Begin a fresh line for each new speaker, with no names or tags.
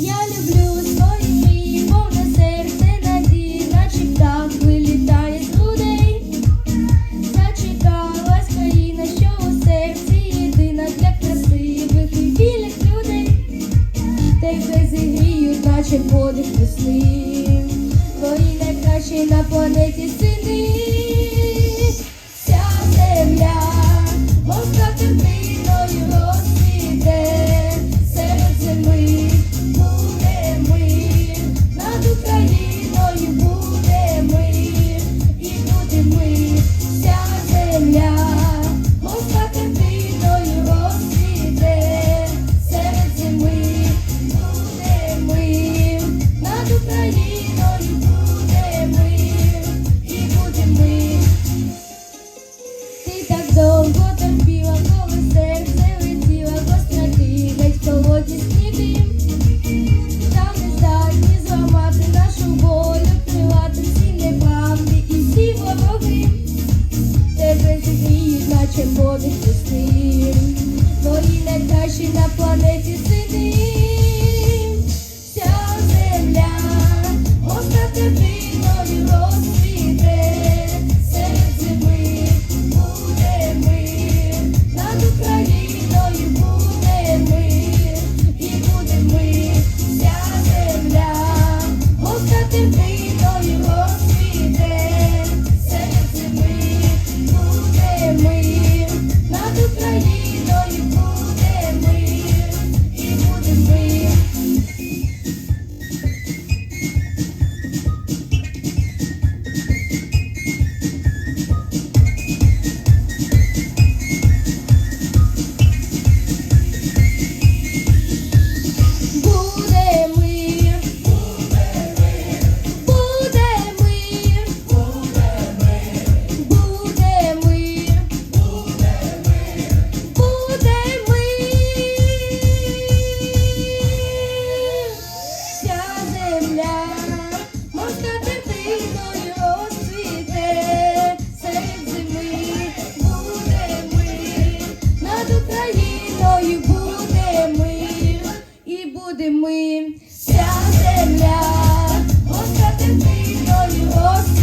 Я люблю свої мрії, повне серце надії, наче птах вилітає з грудей. Зачекалась країна, що у серці єдина для красивих і вільних людей. Та й зігріють, наче подих весни. Зігріють, наче пустим, твої найкращі на планеті сини. Ця земля, оста темпіною, оста.